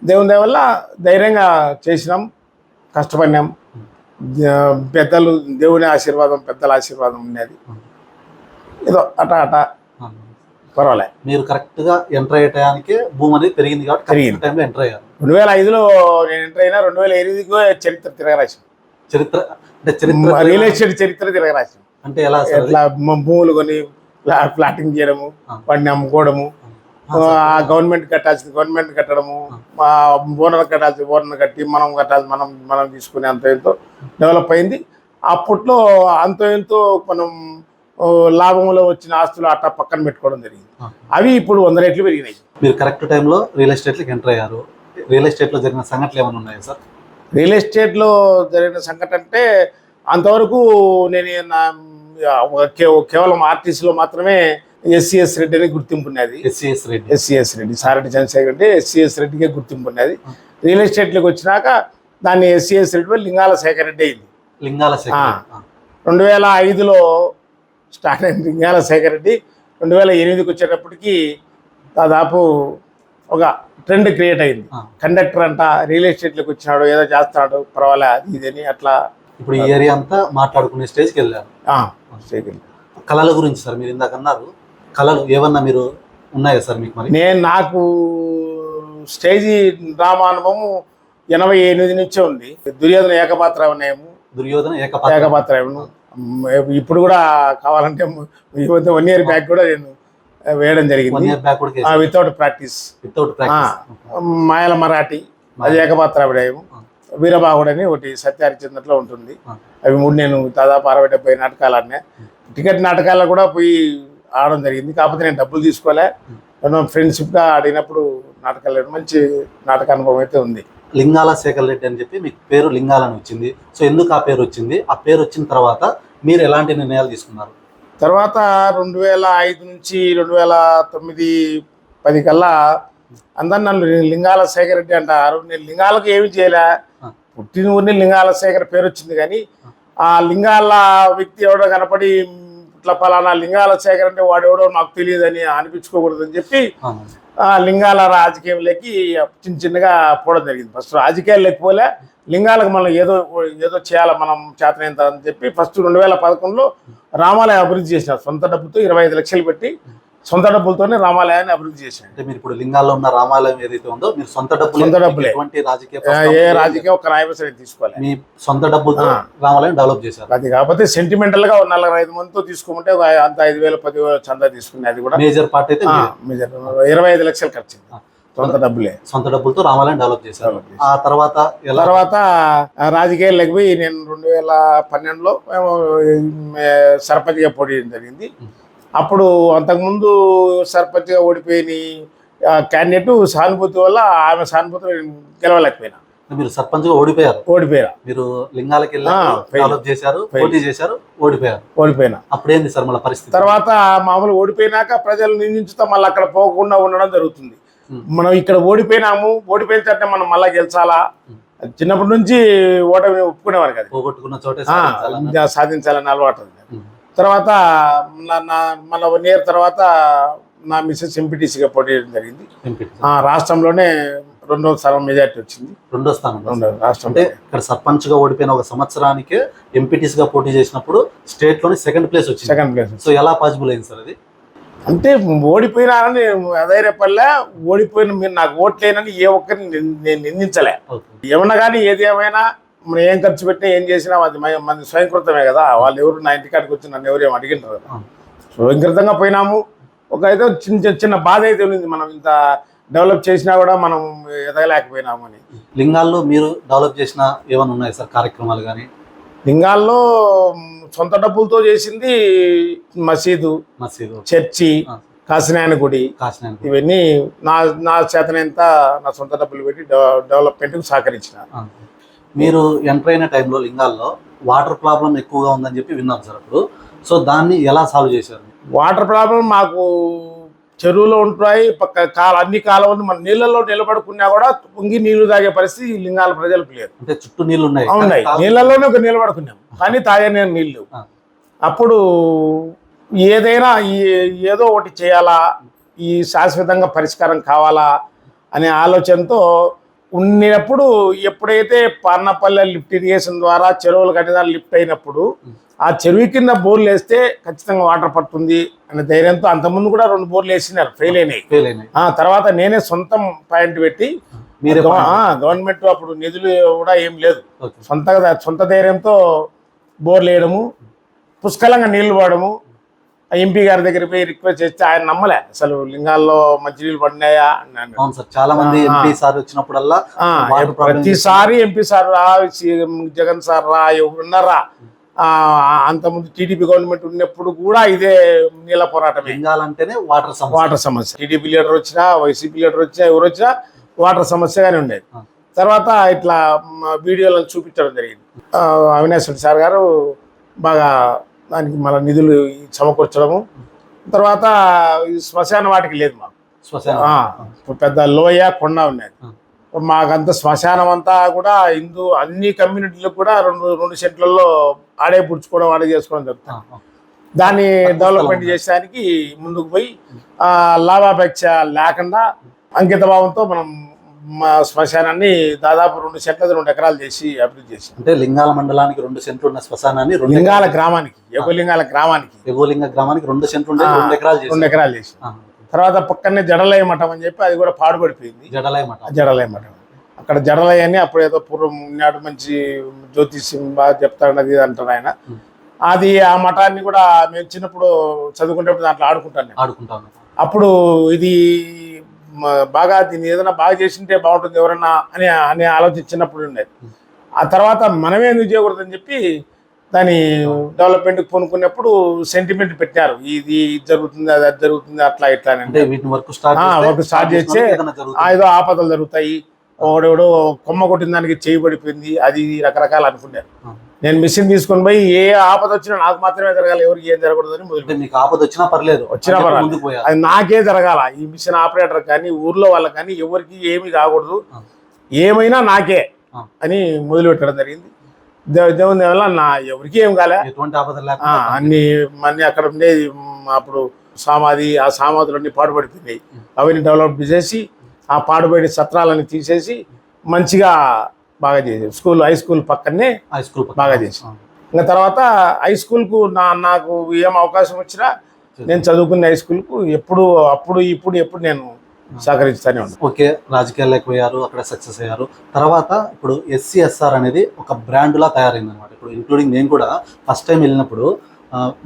దేవుని వల్ల ధైర్యంగా చేసినాం కష్టపడినాం. పెద్దలు దేవుని ఆశీర్వాదం పెద్దల ఆశీర్వాదం ఉన్నది ఏదో అట అట. పర్వాలే. మీరు కరెక్ట్గా ఎంటర్ అయ్యే టయానికి భూమి అనేది పెరిగింది కాబట్టి పెరిగింది. టైంలో ఎంటర్ అయ్యారు. రెండు వేల ఐదులో నేను ఎంటర్ అయినా రెండు వేల ఎనిమిదికి చరిత్ర తిరగరాశాను చరిత్ర అంటే చరిత్ర రియల్ ఎస్టేట్ చరిత్ర తిరగరాశాను అంటే ఎలా మ- భూములు కొని ప్లా- ప్లాటింగ్ చేయడము. వాటిని అమ్ముకోవడము గవర్నమెంట్ కట్టాల్సింది గవర్నమెంట్ కట్టడము ఆ. ఓనర్ కట్టాల్సింది ఓనర్ కట్టి మనం కట్టాల్సి మనం మనం తీసుకునే అంత ఎంతో డెవలప్ అయింది. అప్పట్లో అంత ఎంతో మనం లాభంలో వచ్చిన ఆస్తులు అట్టా పక్కన పెట్టుకోవడం జరిగింది. అవి ఇప్పుడు వంద రెట్లు పెరిగినాయి. మీరు కరెక్ట్ టైంలో రియల్ ఎస్టేట్లోకి ఎంటర్ అయ్యారు. రియల్ ఎస్టేట్లో జరిగిన సంఘటనలు ఏమైనా ఉన్నాయా సార్? రియల్ ఎస్టేట్లో జరిగిన సంఘటన అంటే అంతవరకు నేను నా కేవలం ఆర్టీసీలో మాత్రమే ఎస్సీఎస్ రెడ్డి అని గుర్తింపు ఉన్నది. ఎస్సీఎస్ రెడ్డి. ఎస్సీఎస్ రెడ్డి సారెడ్డి చంద్రశేఖర్ రెడ్డి ఎస్సీఎస్ రెడ్డికే గుర్తింపు ఉన్నది. రియల్ ఎస్టేట్లోకి వచ్చినాక దాన్ని ఎస్సీఎస్ రెడ్డి లింగాల శేఖర్ రెడ్డి అయింది. లింగాల. రెండు వేల ఐదులో స్టార్ట్ లింగాల శేఖర్ రెడ్డి రెండు వేల ఎనిమిదికి వచ్చేటప్పటికి దాదాపు ఒక ట్రెండ్ క్రియేట్ అయింది. కండక్టర్ అంట రియల్ ఎస్టేట్లోకి వచ్చినాడు ఏదో చేస్తున్నాడు పర్వాలే అది ఇదని అట్లా ఇప్పుడు ఈ ఏరియా అంతా మాట్లాడుకునే స్టేజ్కి వెళ్ళారు. రెడ్డి. కళల గురించి సార్ మీరు ఇందాక అన్నారు కళలు ఏమన్నా మీరు ఉన్నాయా సార్ మీకు మరి? నేను నాకు స్టేజీ డ్రామా అనుభవం ఎనభై ఎనిమిది నుంచే ఉంది. దుర్యోధన ఏకపాత్ర అభినయము దుర్యోధన ఏకపాత్ర. ఏకపాత్ర ఇప్పుడు కూడా ఇప్పుడు కూడా వన్ ఇయర్ బ్యాక్ కూడా నేను వేయడం జరిగింది. వితౌట్ ప్రాక్టీస్ వితౌట్ మాయల మరాఠీ అది ఏకపాత్ర అభినయం వీరబాహుడని ఒకటి సత్యహరిచంద్రలో ఉంటుంది. అవి మూడు నేను దాదాపు అరవై డెబ్బై నాటకాలు ఆడినా టికెట్ నాటకాల్లో కూడా పోయి ఆడడం జరిగింది. కాకపోతే నేను డబ్బులు తీసుకోలే. ఫ్రెండ్షిప్గా ఆడినప్పుడు నాటకాలు మంచి నాటక అనుభవం అయితే ఉంది. లింగాల శేఖర్ రెడ్డి అని చెప్పి మీకు పేరు లింగాలని వచ్చింది. సో ఎందుకు ఆ పేరు వచ్చింది? ఆ పేరు వచ్చిన తర్వాత మీరు ఎలాంటి నిర్ణయాలు తీసుకున్నారు? తర్వాత రెండు వేల ఐదు నుంచి రెండు వేల తొమ్మిది పది కల్లా అందరు నన్ను లింగాల శేఖర్ రెడ్డి అంటారు నేను లింగాలకు ఏమి చేయలే. పుట్టిన ఊరిని లింగాల శేఖర్ పేరు వచ్చింది కానీ ఆ. లింగాల వ్యక్తి ఎవడో కనపడి ఇట్లా పలానా లింగాల శేఖర్ అంటే వాడెవడో నాకు తెలియదని అనిపించుకోకూడదని చెప్పి లింగాల రాజకీయంలోకి చిన్న చిన్నగా పోవడం జరిగింది. ఫస్ట్ రాజకీయాలు లేకపోలే లింగాలకు మనం ఏదో ఏదో చేయాలి మనం చేతనేంత అని చెప్పి ఫస్ట్ రెండు వేల పదకొండులో రామాలయం అభివృద్ధి చేసినారు సొంత డబ్బుతో ఇరవై ఐదు లక్షలు పెట్టి సొంత డబ్బులతోనే రామాలయాన్ని అభివృద్ధి చేశాడు అంటే మీరు ఇప్పుడు లింగాల్లో ఉన్న రామాలయం ఏదైతే ఉందో మీరు సొంత డబ్బులు సొంత డబ్బులే. ఎటువంటి రాజకీయ ఏ రాజకీయం ఒక నాయకుడు తీసుకోవాలి మీ సొంత డబ్బులతో. రామాలయం డెవలప్ చేశారు అది కాకపోతే సెంటిమెంటల్గా నలభై ఐదు మందితో తీసుకోమంటే అంత ఐదు వేల పది వేల చందా తీసుకునే అది కూడా మేజర్ పార్ట్ అయితే. మీదే. ఇరవై ఐదు లక్షలు ఖర్చు. సొంత డబ్బులే సొంత డబ్బులతో రామాలయం డెవలప్ చేశారు. ఆ తర్వాత తర్వాత ఆ రాజకీయాలకు పోయి నేను రెండు వేల పన్నెండులో సర్పంచ్గా పోటీ జరిగింది అప్పుడు అంతకుముందు సర్పంచ్గా ఓడిపోయిన క్యాండిడేట్ సానుభూతి వల్ల ఆమె సానుభూతి గెలవలేకపోయినా. మీరు సర్పంచ్గా ఓడిపోయారు. ఓడిపోయినా. మీరు లింగాలకి వెళ్ళి చేశారు. పోటీ చేశారు ఓడిపోయారు. ఓడిపోయినా. అప్పుడేంది సార్ మళ్ళీ పరిస్థితి? తర్వాత మామూలు ఓడిపోయినాక ప్రజలు నిందించుతా మళ్ళీ అక్కడ పోకుండా ఉండడం జరుగుతుంది. మనం ఇక్కడ ఓడిపోయినాము ఓడిపోయిన తర్వాత మనం మళ్ళీ గెలిచాలా? చిన్నప్పటి నుంచి ఓటమి ఒప్పుకునేవారు కదా. పోగొట్టుకున్న చోటే సాధించాలని అలవాటు. తర్వాత నా మళ్ళీ వన్ ఇయర్ తర్వాత నా మిస్సెస్ ఎంపీటీసీగా పోటీ చేయడం జరిగింది రాష్ట్రంలోనే రెండో స్థలం మెజార్టీ వచ్చింది. రెండో స్థానం రాష్ట్రం అంటే ఇక్కడ సర్పంచ్గా ఓడిపోయిన ఒక సంవత్సరానికి ఎంపీటీస్గా పోటీ చేసినప్పుడు స్టేట్లోని సెకండ్ ప్లేస్ వచ్చింది. సెకండ్ ప్లేస్ సో ఎలా పాసిబుల్ అయింది సార్ అది? అంటే ఓడిపోయినానని అధైర్యపల్లే ఓడిపోయిన మీరు నాకు ఓట్లేనని ఏ ఒక్కరిని నిన్- నిందించలే. ఏమన్నా కానీ ఏది ఏమైనా మనం ఏం ఖర్చు పెట్టినా ఏం చేసినా అది మన- స్వయంకృతమే కదా. వాళ్ళు ఎవరు నా ఇంటికాడికి వచ్చి నన్ను ఎవరు ఏం అడిగింటారు. స్వయంకృతంగా పోయినాము. ఒక ఏదో చిన్న చిన్న- బాధ అయితే ఉంది మనం ఇంత డెవలప్ చేసినా కూడా మనం ఎదగలేకపోయినాము అని. లింగాల్లో మీరు డెవలప్ చేసిన ఏమైనా ఉన్నాయి సార్ కార్యక్రమాలు కానీ? లింగాల్లో సొంత డబ్బులతో చేసింది మసీదు మసీదు చర్చి ఆ. కాశీనాయన గుడి. ఇవన్నీ నా నా చేతనంత నా సొంత డబ్బులు పెట్టి డెవ- డెవలప్మెంట్కి సహకరించిన. మీరు ఎంటర్ అయిన టైంలో లింగాల్లో వాటర్ ప్రాబ్లం ఎక్కువగా ఉందని చెప్పి విన్నాం సార్ అప్పుడు. సో దాన్ని ఎలా సాల్వ్ చేశారు? వాటర్ ప్రాబ్లం మాకు చెరువులో ఉంటాయి పక్క కాల అన్ని కాలువలు మన నీళ్ళల్లో నిలబడుకున్నా కూడా పొంగి నీళ్ళు తాగే పరిస్థితి ఈ లింగాల ప్రజలకు లేదు. అంటే చుట్టూ నీళ్ళు ఉన్నాయి. ఉన్నాయి. కానీ నీళ్ళల్లోనే ఒక నిలబడుకున్నాం. కానీ తాగే నీళ్ళు నీళ్ళు ఆ. అప్పుడు ఏదైనా ఈ ఏదో ఒకటి చేయాలా? ఈ శాశ్వతంగా పరిష్కారం కావాలా? అనే ఆలోచనతో ఉన్నప్పుడు ఎప్పుడైతే పార్నపల్లె లిఫ్ట్ ఇరిగేషన్ ద్వారా చెరువులు కట్టిన లిఫ్ట్ అయినప్పుడు ఆ చెరువు కింద బోర్లు వేస్తే ఖచ్చితంగా వాటర్ పడుతుంది అనే ధైర్యంతో అంతకుముందు కూడా రెండు బోర్లు వేసినారు ఫెయిల్ అయినాయి. ఫెయిల్ అయినాయి. ఆ తర్వాత నేనే సొంతం పాయింట్ పెట్టి మీరే గవర్నమెంట్ అప్పుడు నిధులు కూడా ఏం లేదు. సొంతగా సొంత ధైర్యంతో బోర్లు వేయడము పుష్కలంగా నీళ్ళు పడము ఎంపీ గారి దగ్గర పోయి రిక్వెస్ట్ చేస్తే ఆయన నమ్మలే. అసలు లింగాల్లో మంచినీళ్ళు పడినాయా. అవును సార్ చాలా మంది. ఎంపీ సార్ వచ్చినప్పుడల్లా ప్రతిసారి ఎంపీ సార్ రా జగన్ సార్ రా ఎవరున్నారా అంతకుముందు టీడీపీ గవర్నమెంట్ ఉన్నప్పుడు కూడా ఇదే నీళ్ళ పోరాటమే. లింగాలంటేనే వాటర్ సమస్య. వాటర్ సమస్య. టీడీపీ లీడర్ వచ్చినా వైసీపీ లీడర్ వచ్చినా ఎవరు వచ్చినా వాటర్ సమస్యగానే ఉండేది. తర్వాత ఇట్లా వీడియోలను చూపించడం జరిగింది. ఆ, అవినాష్ రెడ్డి సార్ గారు బాగా దానికి మన నిధులు సమకూర్చడము. తర్వాత శ్మశాన వాటికి లేదు మాకు. శ్మశానం. పెద్ద లోయ కొండ ఉన్నది ఆ. మాకంత శ్మశానం అంతా కూడా హిందూ అన్ని కమ్యూనిటీలకు కూడా రెండు రెండు సెంట్లలో ఆడే పుడుచుకోవడం ఆడే చేసుకోవడం జరుగుతుంది. దాన్ని డెవలప్మెంట్ చేసేదానికి ముందుకు పోయి లాభాపేక్ష లేకుండా అంకిత భావంతో మనం మా శ్మశానాన్ని దాదాపు రెండు సెంట్ల రెండు ఎకరాలు చేసి అభివృద్ధి చేసాం. అంటే లింగాల మండలానికి రెండు సెంట్లు ఉన్న శ్మశానాన్ని రెండు లింగాల గ్రామానికి ఏకలింగాల గ్రామానికి. ఎగువలింగ గ్రామానికి రెండు సెంట్లు ఉండే రెండు ఎకరాలు రెండు చేశారు. ఎకరాలు చేసి తర్వాత పక్కనే జడలయ మఠం అని చెప్పి అది కూడా పాడుపడిపోయింది. జడలయ మఠం. జడలయ మఠం. అక్కడ జడలయ అని అప్పుడు ఏదో పూర్వం ఉన్నాడు మంచి జ్యోతిష్యం బాగా చెప్తాడు అది ఇది అంటారు ఆయన. అది ఆ మఠాన్ని కూడా మేము చిన్నప్పుడు చదువుకునేప్పుడు దాంట్లో ఆడుకుంటాను. ఆడుకుంటాను. అప్పుడు ఇది బాగా దీన్ని ఏదైనా బాగా చేసింటే బాగుంటుంది ఎవరన్నా అని అని ఆలోచించినప్పుడు ఉండేది. ఆ తర్వాత మనమే ఎందుకు చేయకూడదని చెప్పి దాని డెవలప్మెంట్కి పూనుకున్నప్పుడు సెంటిమెంట్ పెట్టారు ఇది ఇది జరుగుతుంది అది అది జరుగుతుంది అట్లా ఇట్లా అని అంటే వర్క్ స్టార్ట్ చేస్తే ఏదో ఆపదలు జరుగుతాయి. ఒకడెవడో కొమ్మ కొట్టిన దానికి చేయి పడిపోయింది. అది రకరకాలు అనుకున్నారు. నేను మిషన్ తీసుకొని పోయి ఏ ఆపద వచ్చినా నాకు మాత్రమే జరగాలి ఎవరికి ఏం జరగకూడదని మొదలు మీకు ఆపద వచ్చినా పర్లేదు. వచ్చినా పోయారు అది నాకే జరగాల. ఈ మిషన్ ఆపరేటర్ కానీ ఊర్లో వాళ్ళకి కానీ ఎవరికి ఏమీ కాకూడదు. ఏమైనా నాకే. అని మొదలు పెట్టడం జరిగింది దేవుని వల్ల నా ఎవరికి ఏం కాలే. అన్ని అన్ని అక్కడ ఉండేది అప్పుడు సామాధి ఆ సామాధులన్నీ పాడుపడిపోయినాయి అవన్నీ డెవలప్ చేసి ఆ పాడుబడి సత్రాలని తీసేసి మంచిగా బాగా చేసేది స్కూల్ హై స్కూల్ పక్కనే హై స్కూల్ బాగా చేసి. ఇంకా తర్వాత హై స్కూల్కు నా నాకు ఏం అవకాశం వచ్చినా నేను చదువుకున్న హై స్కూల్కు ఎప్పుడు అప్పుడు ఇప్పుడు ఎప్పుడు నేను సహకరిస్తూనే ఉన్నాను ఓకే రాజకీయాల్లోకి పోయారు అక్కడ సక్సెస్ అయ్యారు. తర్వాత ఇప్పుడు ఎస్సీఎస్ఆర్ అనేది ఒక బ్రాండ్ లా తయారైంది అనమాట ఇప్పుడు ఇంక్లూడింగ్ నేను కూడా ఫస్ట్ టైం వెళ్ళినప్పుడు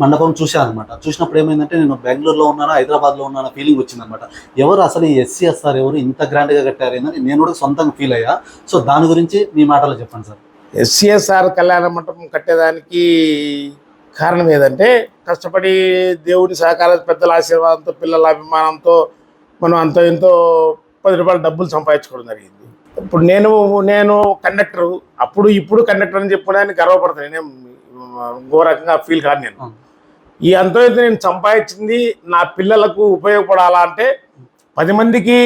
మండపం చూశాను అనమాట చూసినప్పుడు ఏమైందంటే నేను బెంగళూరులో ఉన్నాను హైదరాబాద్లో ఉన్నాను ఫీలింగ్ వచ్చింది అనమాట ఎవరు అసలు ఈ ఎస్సీఎస్ఆర్ ఎవరు ఇంత గ్రాండ్గా కట్టారు ఏందని నేను కూడా సొంతంగా ఫీల్ అయ్యా. సో దాని గురించి మీ మాటలో చెప్పండి సార్. ఎస్సీఎస్ఆర్ కళ్యాణ మండపం కట్టేదానికి కారణం ఏదంటే కష్టపడి దేవుడి సహకార పెద్దల ఆశీర్వాదంతో పిల్లల అభిమానంతో మనం అంతో ఎంతో పది రూపాయలు డబ్బులు సంపాదించుకోవడం జరిగింది. ఇప్పుడు నేను నేను కండక్టర్ అప్పుడు ఇప్పుడు కండక్టర్ అని చెప్పుకోవడానికి గర్వపడతాను. నేను ఇంకో రకంగా ఫీల్ కాదు నేను. ఈ అంతో అయితే నేను సంపాదించింది నా పిల్లలకు ఉపయోగపడాలా అంటే పది మందికి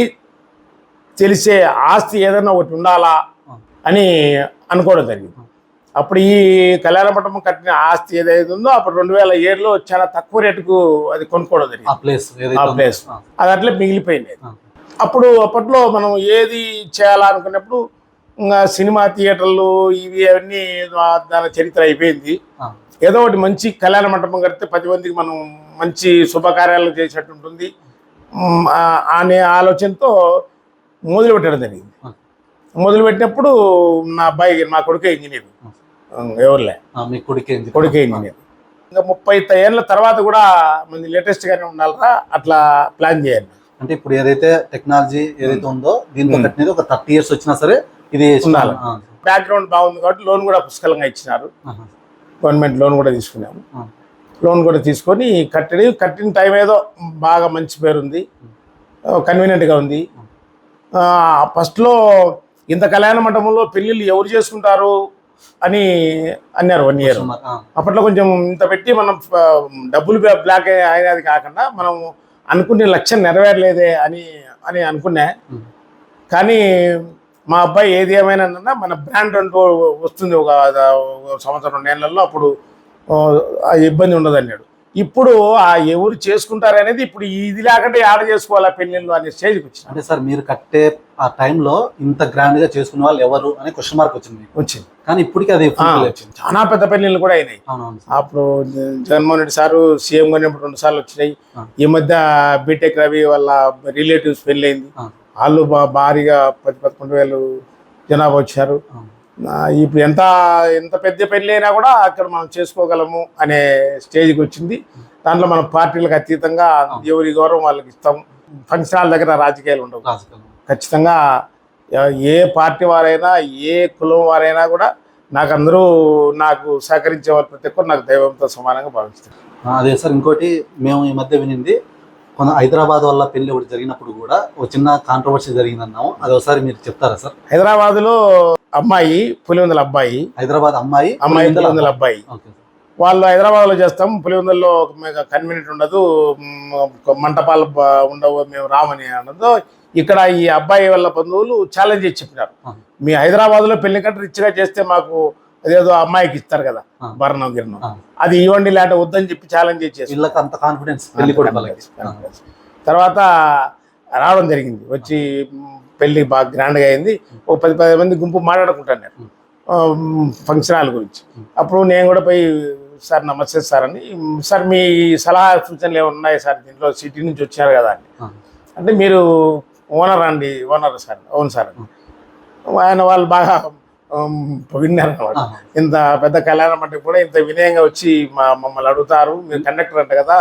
తెలిసే ఆస్తి ఏదైనా ఒకటి ఉండాలా అని అనుకోవడం జరిగింది. అప్పుడు ఈ కళ్యాణ మండపం కట్టిన ఆస్తి ఏదైతే ఉందో అప్పుడు రెండు వేల ఏడులో చాలా తక్కువ రేటుకు అది కొనుక్కోవడం ఆ జరిగింది ప్లేస్ ఆ. ప్లేస్. అది అట్లే మిగిలిపోయింది. అప్పుడు అప్పట్లో మనం ఏది చేయాలనుకున్నప్పుడు సినిమా థియేటర్లు ఇవి అవన్నీ దాని చరిత్ర అయిపోయింది. ఏదో ఒకటి మంచి కళ్యాణ మండపం కడితే పది మందికి మనం మంచి శుభకార్యాలు చేసేట్టు ఉంటుంది. అనే ఆలోచనతో మొదలు పెట్టడం జరిగింది. ఆ. మొదలు పెట్టినప్పుడు నా అబ్బాయి మా కొడుకే ఇంజనీర్. ఎవరులే? కొడుకే కొడుకే ఇంజనీర్. ఇంకా ముప్పై ఏళ్ళ తర్వాత కూడా మంది లేటెస్ట్గానే ఉండాలరా అట్లా ప్లాన్ చేయాలి. అంటే ఇప్పుడు ఏదైతే టెక్నాలజీ ఏదైతే ఉందో దీంతో. కట్టినది ఒక థర్టీ ఇయర్స్ వచ్చినా సరే ఇది. ఆ, బ్యాక్గ్రౌండ్ బాగుంది కాబట్టి లోన్ కూడా పుష్కలంగా ఇచ్చినారు. గవర్నమెంట్ లోన్ కూడా తీసుకున్నాము. లోన్ కూడా తీసుకొని కట్టడి కట్టిన టైం ఏదో బాగా మంచి పేరుంది కన్వీనియంట్గా ఉంది. ఫస్ట్లో ఇంత కళ్యాణ మండపంలో పెళ్ళిళ్ళు ఎవరు చేసుకుంటారు అని అన్నారు వన్ ఇయర్ అప్పట్లో కొంచెం ఇంత పెట్టి మనం డబ్బులు బ్లాక్ అయినది కాకుండా మనం అనుకునే లక్ష్యం నెరవేరలేదే అని అని అనుకున్నా. కానీ మా అబ్బాయి ఏది ఏమైనా మన బ్రాండ్ అంటూ వస్తుంది ఒక సంవత్సరం నెలల్లో అప్పుడు ఇబ్బంది ఉండదు అన్నాడు ఇప్పుడు ఆ ఎవరు చేసుకుంటారు అనేది ఇప్పుడు ఇది లేకుండా ఆడ చేసుకోవాలా పెళ్ళిళ్ళు అనే స్టేజ్కి వచ్చిన. అంటే సార్ మీరు కట్టే ఆ టైంలో ఇంత గ్రాండ్గా చేసుకునే వాళ్ళు ఎవరు అనే క్వశ్చన్ మార్క్ వచ్చింది. వచ్చింది. కానీ ఇప్పటికీ అది వచ్చింది. చాలా పెద్ద పెళ్ళిళ్ళు కూడా అయినాయి. అప్పుడు జగన్మోహన్ రెడ్డి సారు సీఎం కొన్నప్పుడు రెండు సార్లు వచ్చినాయి. ఈ మధ్య బీటెక్ రవి వాళ్ళ రిలేటివ్స్ పెళ్ళైంది. ఆ, వాళ్ళు భారీగా పది పదకొండు వేలు జనాభా వచ్చారు. ఇప్పుడు ఎంత ఎంత పెద్ద పెళ్ళి అయినా కూడా అక్కడ మనం చేసుకోగలము అనే స్టేజ్కి వచ్చింది. దాంట్లో మనం పార్టీలకు అతీతంగా ఎవరి గౌరవం వాళ్ళకి ఇస్తాం. ఫంక్షన్ హాల్ దగ్గర రాజకీయాలు ఉండవు. ఖచ్చితంగా ఏ పార్టీ వారైనా ఏ కులం వారైనా కూడా నాకు అందరూ నాకు సహకరించే వాళ్ళు ప్రతి ఒక్కరు నాకు దైవంతో సమానంగా భావిస్తారు. అదే సార్ ఇంకోటి మేము ఈ మధ్య వినింది కొంత హైదరాబాద్ వల్ల పెళ్ళి ఒకటి జరిగినప్పుడు కూడా ఒక చిన్న కాంట్రవర్సీ జరిగిందన్నాము. అది ఒకసారి మీరు చెప్తారా సార్? హైదరాబాద్లో అమ్మాయి పులివెందుల అబ్బాయి. హైదరాబాద్ అమ్మాయి అమ్మాయి పులివెందుల అబ్బాయి. వాళ్ళు హైదరాబాద్లో చేస్తాం పులివెందుల్లో కన్వీనియంట్ ఉండదు మంటపాలు ఉండవు మేము రామని అన్నదో ఇక్కడ ఈ అబ్బాయి వాళ్ళ బంధువులు ఛాలెంజ్ చేసి చెప్పినారు. మీ హైదరాబాద్లో పెళ్ళి కంటే రిచ్గా చేస్తే మాకు అదేదో అమ్మాయికి ఇస్తారు కదా. భరణం గిరణం. అది ఇవ్వండి లేట వద్దని చెప్పి ఛాలెంజ్ చేసి అంత కాన్ఫిడెన్స్ తర్వాత రావడం జరిగింది. వచ్చి పెళ్ళి బాగా గ్రాండ్గా అయింది. ఒక పది పది మంది గుంపు మాట్లాడుకుంటున్నారు ఫంక్షన్ హాల్ గురించి. అప్పుడు నేను కూడా పోయి సార్ నమస్తే సార్ అని సార్ మీ సలహా సూచనలు ఏమైనా ఉన్నాయి సార్? దీంట్లో సిటీ నుంచి వచ్చారు కదా అని. అంటే మీరు ఓనర్ అండి ఓనర్ సార్ అవును సార్. ఆయన వాళ్ళు బాగా విన్నారు అన్నమాట. ఆ, ఇంత పెద్ద కళ్యాణం అంటే కూడా ఇంత వినయంగా వచ్చి మా మమ్మల్ని అడుగుతారు. మీరు కండక్టర్ అంట కదా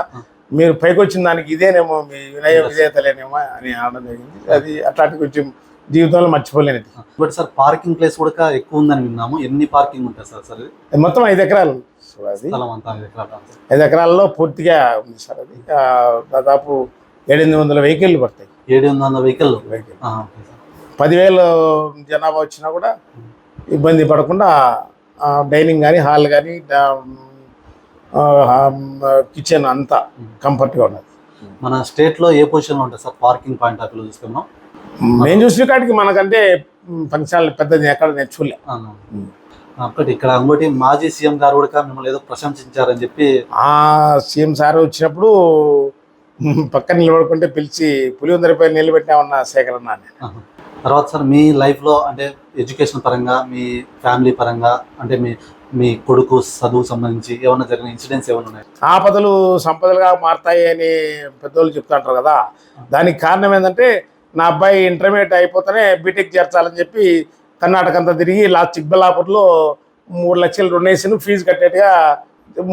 మీరు పైకి వచ్చిన దానికి ఇదేనేమో మీ వినయ విధేయతలేనేమో అని అనడం జరిగింది. అది అట్లాంటి కొంచెం జీవితంలో మర్చిపోలేనిది బట్ సార్ పార్కింగ్ ప్లేస్ కూడా ఎక్కువ ఉందని విన్నాము. ఎన్ని పార్కింగ్ ఉంటాయి సార్ సార్ మొత్తం ఐదు ఎకరాలు. ఐదు ఎకరాల్లో పూర్తిగా ఉంది సార్ అది. దాదాపు ఏడెనిమిది వందల వెహికల్ పడతాయి. ఏడు వందల వెహికల్ పదివేలు జనాభా వచ్చినా కూడా ఇబ్బంది పడకుండా డైనింగ్ కానీ హాల్ కానీ కిచెన్ అంతా కంఫర్ట్గా ఉన్నది. మన స్టేట్లో ఏ పొజిషన్లో ఉంటుంది sir? Parking point of view చూసుకున్నాం నేను చూసిన కాడికి మనకంటే ఫంక్షన్ పెద్దది ఎక్కడ నేను చూడలే. ఒకటి ఇక్కడ ఇంకోటి మాజీ సీఎం గారు కూడా మిమ్మల్ని ఏదో ప్రశంసించారని చెప్పి ఆ సీఎం సార్ వచ్చినప్పుడు పక్కన నిలబడుకుంటే పిలిచి పులివందరిపై నిలబెట్టామన్న సేకరణ ఆహా. తర్వాత సార్ మీ లైఫ్లో అంటే ఎడ్యుకేషన్ పరంగా మీ ఫ్యామిలీ పరంగా అంటే మీ మీ కొడుకు చదువు సంబంధించి ఏమైనా జరిగిన ఇన్సిడెంట్స్ ఏమైనా ఉన్నాయి? ఆపదలు సంపదలుగా మారతాయి అని పెద్దోళ్ళు చెప్తుంటారు కదా. దానికి కారణం ఏంటంటే నా అబ్బాయి ఇంటర్మీడియట్ అయిపోతేనే బీటెక్ చేర్చాలని చెప్పి కర్ణాటక అంతా తిరిగి లాస్ట్ చిక్బల్లాపూర్లో మూడు లక్షలు డొనేషన్ ఫీజు కట్టేట్టుగా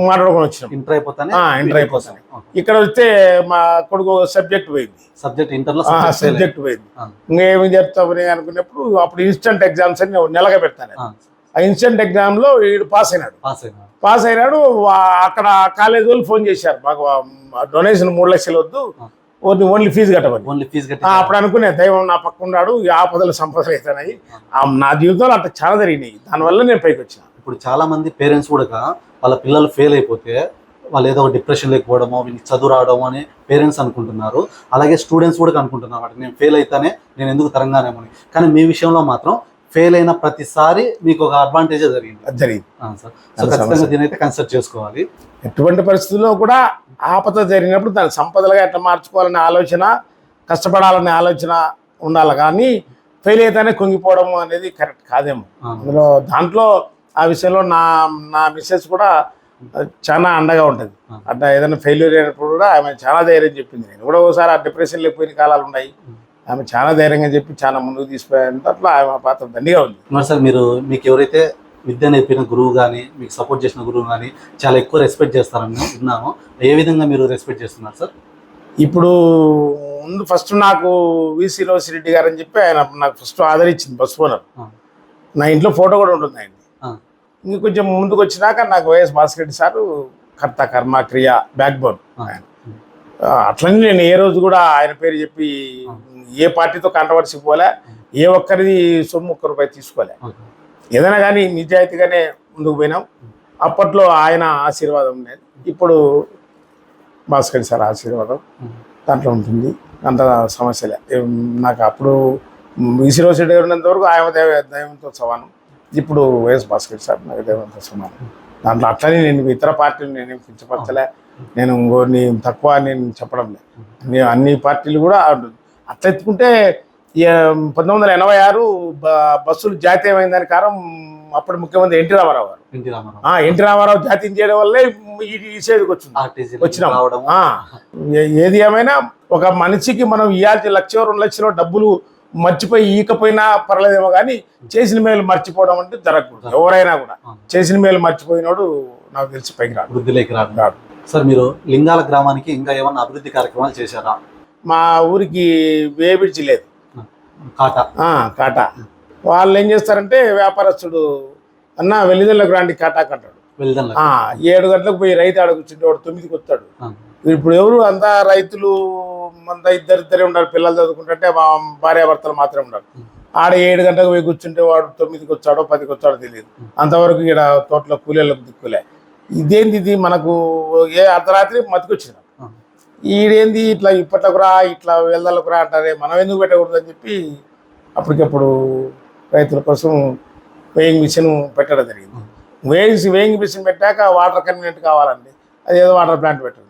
మాట్లాడుకొని వచ్చినాం. ఇంటర్ అయిపోతానే? ఇంటర్ అయిపోతానే. ఇక్కడ వస్తే మా కొడుకు సబ్జెక్ట్ పోయింది. సబ్జెక్ట్ ఇంటర్లో సబ్జెక్ట్ పోయింది. ఇంకేమి చెప్తామని అనుకున్నప్పుడు అప్పుడు ఇన్స్టెంట్ ఎగ్జామ్స్ అని నెలగా పెడతాను. ఆ. ఇన్స్టెంట్ ఎగ్జామ్లో వీడు పాస్ అయినాడు. పాస్ అయినా పాస్ అయినాడు అక్కడ కాలేజ్ వాళ్ళు ఫోన్ చేశారు. మాకు డొనేషన్ మూడు లక్షలు వద్దు. ఓన్లీ ఓన్లీ ఫీజు కట్టమని. ఓన్లీ ఫీజు కట్టి అప్పుడు అనుకునే దైవం నా పక్క ఉన్నాడు ఆపదలు సంపదలు అవుతున్నాయి ఆ, నా జీవితంలో అంత చాలా జరిగినాయి. దానివల్ల నేను పైకి వచ్చిన. ఇప్పుడు చాలా మంది పేరెంట్స్ కూడా వాళ్ళ పిల్లలు ఫెయిల్ అయిపోతే వాళ్ళు ఏదో ఒక డిప్రెషన్ లేకపోవడమో వీళ్ళకి చదువు రావడమో అని పేరెంట్స్ అనుకుంటున్నారు. అలాగే స్టూడెంట్స్ కూడా అనుకుంటున్నారు వాటి నేను ఫెయిల్ అయితేనే నేను ఎందుకు తెలంగాణ కానీ మీ విషయంలో మాత్రం ఫెయిల్ అయిన ప్రతిసారి మీకు ఒక అడ్వాంటేజ్ జరిగింది. అది జరిగింది. దీని అయితే కన్సిడర్ చేసుకోవాలి. ఎటువంటి పరిస్థితుల్లో కూడా ఆపద జరిగినప్పుడు దాన్ని సంపదలుగా ఎట్లా మార్చుకోవాలనే ఆలోచన కష్టపడాలనే ఆలోచన ఉండాలి. కానీ ఫెయిల్ అయితేనే కుంగిపోవడం అనేది కరెక్ట్ కాదేమో. అందులో దాంట్లో ఆ విషయంలో నా నా మిస్సెస్ కూడా చాలా అండగా ఉంటుంది. అట్లా ఏదైనా ఫెయిల్యూర్ అయినప్పుడు కూడా ఆమె చాలా ధైర్యం చెప్పింది. నేను కూడా ఒకసారి ఆ డిప్రెషన్ లేకపోయిన కాలాలు ఉన్నాయి. ఆమె చాలా ధైర్యంగా చెప్పి చాలా ముందుకు తీసుకుపోయేంత అట్లా ఆమె పాత్ర దండిగా ఉంది. మరి సార్ మీరు మీకు ఎవరైతే విద్య నేర్పిన గురువు కానీ మీకు సపోర్ట్ చేసిన గురువు కానీ చాలా ఎక్కువ రెస్పెక్ట్ చేస్తారని విన్నాము. ఏ విధంగా మీరు రెస్పెక్ట్ చేస్తున్నారు సార్? ఇప్పుడు ముందు ఫస్ట్ నాకు విసి రెడ్డి గారు అని చెప్పి ఆయన నాకు ఫస్ట్ ఆదరించింది బస్ ఓనర్ నా ఇంట్లో ఫోటో కూడా ఉంటుంది ఆయన ఆ, ఇంక కొంచెం ముందుకు వచ్చినాక నాకు వైఎస్ భాస్కర్ రెడ్డి సారు కర్త కర్మ క్రియ బ్యాక్ బోన్. ఆయన అట్లనే నేను ఏ రోజు కూడా ఆయన పేరు చెప్పి ఏ పార్టీతో కాంట్రవర్సీ పోలే ఏ ఒక్కరిది సొమ్ము ఒక్క రూపాయి తీసుకోలే. ఏదైనా కానీ నిజాయితీగానే ముందుకు పోయినాం. అప్పట్లో ఆయన ఆశీర్వాదం ఉండేది. ఇప్పుడు భాస్కర్ సార్ ఆశీర్వాదం. దాంట్లో ఉంటుంది. అంత సమస్యలే నాకు అప్పుడు విసిరోసిడి ఉన్నంత వరకు ఆయన దైవ దైవంతో సమానం. ఇప్పుడు వైఎస్ భాస్కర్ సార్ నాకు దైవంతో సమానం. దాంట్లో అట్లనే నేను ఇతర పార్టీలు నేను కించపరచలే నేను ఇంకోని తక్కువ నేను చెప్పడం లేదు. నేను అన్ని పార్టీలు కూడా అట్లా ఎత్తుకుంటే పంతొమ్మిది వందల ఎనభై ఆరు బస్సులు జాతీయమైందని కారణం అప్పుడు ముఖ్యమంత్రి ఎన్టీ రామారావు గారు. ఎన్టీ రామారావు. జాతీయం చేయడం వల్లే ఈ స్టేజ్కి వచ్చింది. వచ్చినాం. ఏది ఏమైనా ఒక మనిషికి మనం ఇవ్వాల్సిన లక్ష రెండు లక్షలు డబ్బులు మర్చిపోయి ఈకపోయినా పర్లేదేమో కానీ చేసిన మేలు మర్చిపోవడం అంటే జరగకూడదు. ఎవరైనా కూడా. చేసిన మేలు మర్చిపోయినోడు నాకు తెలిసి పైకి రాడు. వృద్ధిలోకి రాడు. సార్ మీరు లింగాల గ్రామానికి ఇంకా ఏమన్నా అభివృద్ధి కార్యక్రమాలు చేశారా? మా ఊరికి బ్రిడ్జి లేదు. కాటా. కాటా. వాళ్ళు ఏం చేస్తారంటే వ్యాపారస్తుడు అన్న వెల్లిదల్లకు రాండి కాటా కట్టాడు వెళ్దాం ఆ, ఏడు గంటలకు పోయి రైతు ఆడ కూర్చుంటే వాడు తొమ్మిదికి వస్తాడు. ఇప్పుడు ఎవరు అంతా రైతులు అంతా ఇద్దరు ఇద్దరే ఉన్నారు పిల్లలు చదువుకుంటుంటే మా భార్యాభర్తలు మాత్రమే ఉన్నారు ఆడ ఏడు గంటలకు పోయి కూర్చుంటే వాడు తొమ్మిదికి వచ్చాడో పదికి వచ్చాడో తెలియదు. అంతవరకు ఇక్కడ తోటలో కూలీలకు దిక్కులే. ఇదేంది ఇది? మనకు ఏ అర్ధరాత్రి మతికొచ్చిన ఈడేంది? ఇట్లా ఇప్పట్లకురా ఇట్లా వెళ్దలకురా అంటారే. మనం ఎందుకు పెట్టకూడదు అని చెప్పి అప్పటికప్పుడు రైతుల కోసం వేయింగ్ మిషన్ పెట్టడం జరిగింది. వేయింగ్ వేయింగ్ మిషన్ పెట్టాక వాటర్ కన్వీనియంట్ కావాలండి. అది ఏదో వాటర్ ప్లాంట్ పెట్టండి.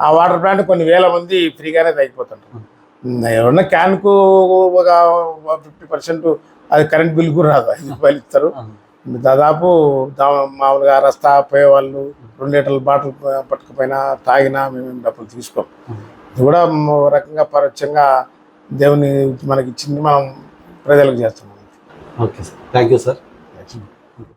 ఆ వాటర్ ప్లాంట్ కొన్ని వేల మంది ఫ్రీగానే తగ్గిపోతుంటారు ఎవరన్నా క్యాన్కు ఒక ఫిఫ్టీ పర్సెంట్ అది కరెంట్ బిల్ కూడా రాదు. ఐదు రూపాయలు ఇస్తారు. దాదాపు దా- మామూలుగా రస్తా పోయేవాళ్ళు రెండు లీటర్ల బాటిల్ పట్టుకుపోయినా తాగినా మేము డబ్బులు తీసుకోం. ఇది కూడా ఓ రకంగా పరోక్షంగా దేవుని మనకి ఇచ్చింది మనం ప్రజలకు చేస్తున్నాం. Okay sir. Thank you sir.